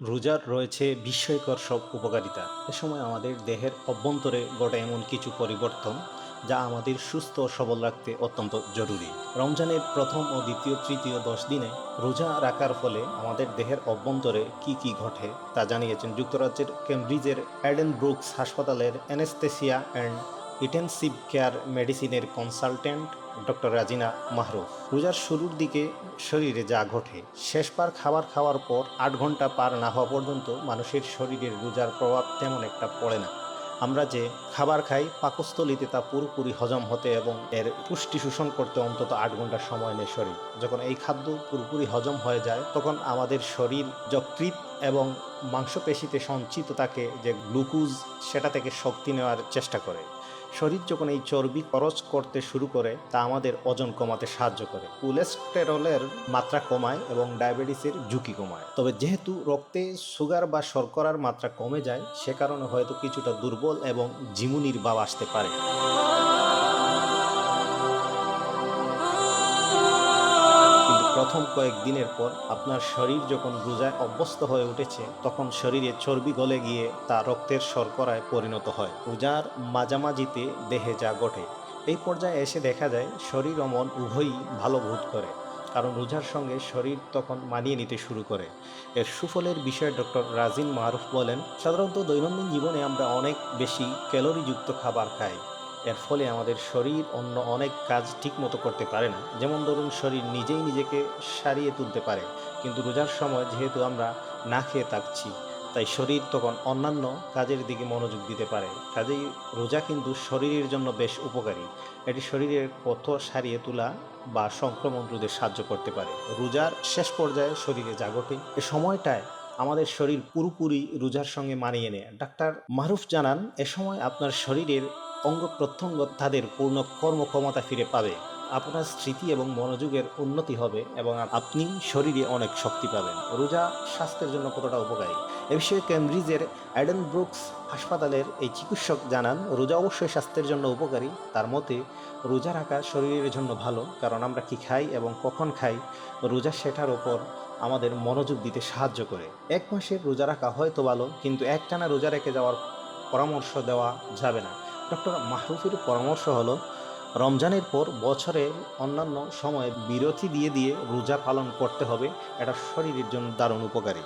রোজার রয়েছে বিস্ময়কর সব উপকারিতা। এ সময় আমাদের দেহের অভ্যন্তরে ঘটে এমন কিছু পরিবর্তন যা আমাদের সুস্থ ও সবল রাখতে অত্যন্ত জরুরি। রমজানের প্রথম ও দ্বিতীয় তৃতীয় দশ দিনে রোজা রাখার ফলে আমাদের দেহের অভ্যন্তরে কি কি ঘটে তা জানিয়েছেন যুক্তরাজ্যের কেমব্রিজের অ্যাডেন ব্রুকস হাসপাতালের অ্যানেস্থেসিয়া অ্যান্ড ইটেনসিভ কেয়ার মেডিসিনের কনসালটেন্ট ডক্টর রাজিনা মাহরুফ। রোজার শুরুর দিকে শরীরে যা ঘটে, শেষবার খাবার খাওয়ার পর আট ঘণ্টা পার না হওয়া পর্যন্ত মানুষের শরীরের রোজার প্রভাব তেমন একটা পড়ে না। আমরা যে খাবার খাই, পাকস্থলিতে তা পুরোপুরি হজম হতে এবং এর পুষ্টি শোষণ করতে অন্তত আট ঘণ্টা সময় নেয় শরীর। যখন এই খাদ্য পুরোপুরি হজম হয়ে যায়, তখন আমাদের শরীর যকৃত এবং মাংসপেশিতে সঞ্চিত থাকে যে গ্লুকোজ, সেটা থেকে শক্তি নেওয়ার চেষ্টা করে। শরীর যখন এই চর্বি খরচ করতে শুরু করে, তা আমাদের ওজন কমাতে সাহায্য করে। কোলেস্টেরলের মাত্রা কমায় এবং ডায়াবেটিসের ঝুঁকি কমায়। তবে যেহেতু রক্তে সুগার বা শর্করার মাত্রা কমে যায়, সে কারণে হয়তো কিছুটা দুর্বল এবং জিমুনির ভাব আসতে পারে। কয়েক দিনের পর আপনার শরীর যখন রোজায় অভ্যস্ত হয়ে উঠেছে, তখন শরীরে চর্বি গলে গিয়ে তা রক্তের শর্করায় পরিণত হয়। রোজার মাঝামাঝিতে দেহে যা ঘটে, এই পর্যায়ে এসে দেখা যায় শরীর ও মন উভয়ই ভালো বোধ করে, কারণ রোজার সঙ্গে শরীর তখন মানিয়ে নিতে শুরু করে। এর সুফলের বিষয়ে ডক্টর রাজিন মারুফ বলেন, সাধারণত দৈনন্দিন জীবনে আমরা অনেক বেশি ক্যালোরিযুক্ত খাবার খাই। এর ফলে আমাদের শরীর অন্য অনেক কাজ ঠিকমতো করতে পারে না। যেমন ধরুন, শরীর নিজেই নিজেকে সারিয়ে তুলতে পারে। কিন্তু রোজার সময় যেহেতু আমরা না খেয়ে থাকছি, তাই শরীর তখন অন্যান্য কাজের দিকে মনোযোগ দিতে পারে। কাজেই রোজা কিন্তু শরীরের জন্য বেশ উপকারী। এটি শরীরের পথ সারিয়ে তোলা বা সংক্রমণ রোধে সাহায্য করতে পারে। রোজার শেষ পর্যায়ে শরীরে জাগটে এ সময়টায় আমাদের শরীর পুরোপুরি রোজার সঙ্গে মানিয়ে নেয়। ডাক্তার মারুফ জানান, এ সময় আপনার শরীরের অঙ্গ প্রত্যঙ্গ তাদের পূর্ণ কর্মক্ষমতা ফিরে পাবে। আপনার স্মৃতি এবং মনোযোগের উন্নতি হবে এবং আপনি শরীরে অনেক শক্তি পাবেন। রোজা স্বাস্থ্যের জন্য কতটা উপকারী? এ বিষয়ে কেমব্রিজের অ্যাডেন ব্রুকস হাসপাতালের এই চিকিৎসক জানান, রোজা অবশ্যই স্বাস্থ্যের জন্য উপকারী। তার মতে, রোজা রাখা শরীরের জন্য ভালো, কারণ আমরা কি খাই এবং কখন খাই, রোজা সেটার ওপর আমাদের মনোযোগ দিতে সাহায্য করে। এক মাসের রোজা রাখা হয়তো ভালো, কিন্তু একটানা রোজা রেখে যাওয়ার পরামর্শ দেওয়া যাবে না। ডক্টর মাহরুফের পরামর্শ হলো, রমজানের পর বছরের অন্যান্য সময়ে বিরতি দিয়ে দিয়ে রোজা পালন করতে হবে, এটা শরীরের জন্য দারুণ উপকারী।